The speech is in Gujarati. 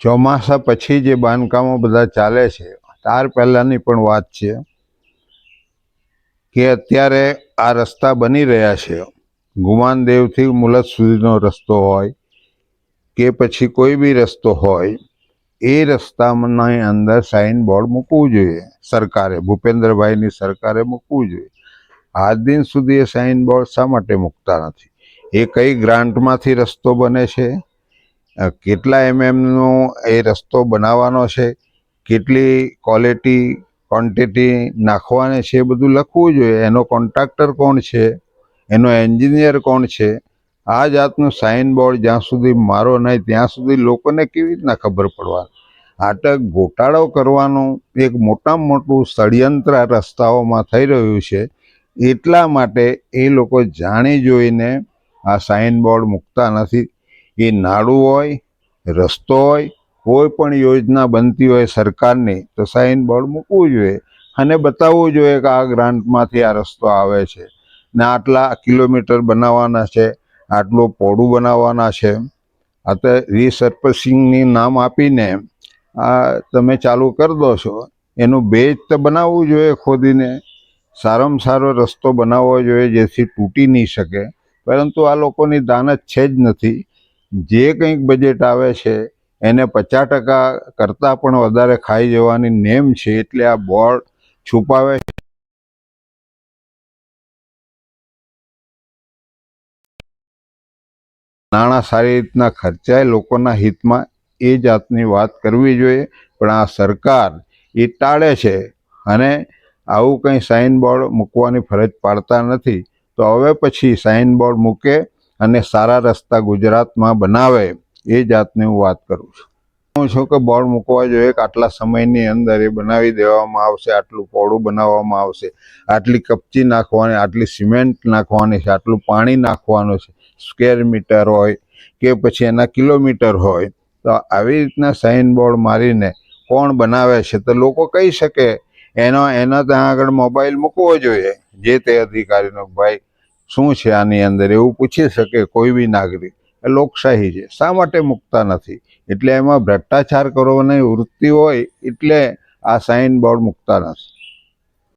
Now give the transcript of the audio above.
ચોમાસા પછી જે બાંધકામો બધા ચાલે છે, તાર પહેલાંની પણ વાત છે કે અત્યારે આ રસ્તા બની રહ્યા છે. ગુમાનદેવથી મુલત સુધીનો રસ્તો હોય કે પછી કોઈ બી રસ્તો હોય, એ રસ્તાની અંદર સાઇન બોર્ડ મૂકવું જોઈએ. સરકારે, ભૂપેન્દ્રભાઈની સરકારે મૂકવું જોઈએ. આજ દિન સુધી એ સાઇન બોર્ડ શા માટે મૂકતા નથી? એ કઈ ગ્રાન્ટમાંથી રસ્તો બને છે? કેટલા એમએમનો એ રસ્તો બનાવવાનો છે, કેટલી ક્વોલિટી ક્વોન્ટિટી નાખવાની છે એ બધું લખવું જોઈએ. એનો કોન્ટ્રાક્ટર કોણ છે? એનો એન્જિનિયર કોણ છે? આ જાતનું સાઇન બોર્ડ જ્યાં સુધી મારો નહીં, ત્યાં સુધી લોકોને કેવી રીતના ખબર પડવાની? આટક ગોટાળો કરવાનું એક મોટામાં મોટું ષડયંત્ર રસ્તાઓમાં થઈ રહ્યું છે. એટલા માટે એ લોકો જાણી જોઈને આ સાઇન બોર્ડ મૂકતા નથી. એ નાડું હોય, રસ્તો હોય, કોઈ પણ યોજના બનતી હોય સરકારની, તો સાઇન બોર્ડ મૂકવું જોઈએ. અને બતાવવું જોઈએ કે આ ગ્રાન્ટમાંથી આ રસ્તો આવે છે. ને આટલા કિલોમીટર બનાવવાના છે, આટલું પોડું બનાવવાના છે. આ તો રીસર્પસિંગની નામ આપીને આ તમે ચાલુ કરી દો છો. એનું બેજ તો બનાવવું જોઈએ ખોદીને. સારામાં સારો રસ્તો બનાવવો જોઈએ જેથી તૂટી નહીં શકે. પરંતુ આ લોકોની દાનત છે જ નથી. જે કંઈક બજેટ આવે છે, એને પચાસ ટકા કરતાં પણ વધારે ખાઈ જવાની નેમ છે, એટલે આ બોર્ડ છુપાવે છે. નાણાં સારી રીતના ખર્ચાય લોકોના હિતમાં, એ જાતની વાત કરવી જોઈએ, પણ આ સરકાર એ ટાળે છે અને આવું કંઈ સાઇન બોર્ડ મૂકવાની ફરજ પાડતા નથી. તો હવે પછી સાઇન બોર્ડ મૂકે અને સારા રસ્તા ગુજરાતમાં બનાવે, એ જાતની હું વાત કરું છું. હું છું કે બોર્ડ મૂકવા જોઈએ કે આટલા સમયની અંદર એ બનાવી દેવામાં આવશે, આટલું પોળું બનાવવામાં આવશે. આટલી કપચી નાખવાની, આટલી સિમેન્ટ નાખવાની છે, આટલું પાણી નાખવાનું છે. સ્ક્વેર મીટર હોય કે પછી એના કિલોમીટર હોય, તો આવી રીતના સાઇન બોર્ડ મારીને કોણ બનાવે છે તો લોકો કહી શકે. એનો, એના ત્યાં આગળ મોબાઈલ મૂકવો જોઈએ. જે તે અધિકારીનો ભાઈ શું છે આની અંદર એવું પૂછી શકે કોઈ બી નાગરિક? એ લોકશાહી છે. શા માટે મૂકતા નથી? એટલે એમાં ભ્રષ્ટાચાર કરવાની વૃત્તિ હોય એટલે આ સાઇન બોર્ડ મૂકતા નથી.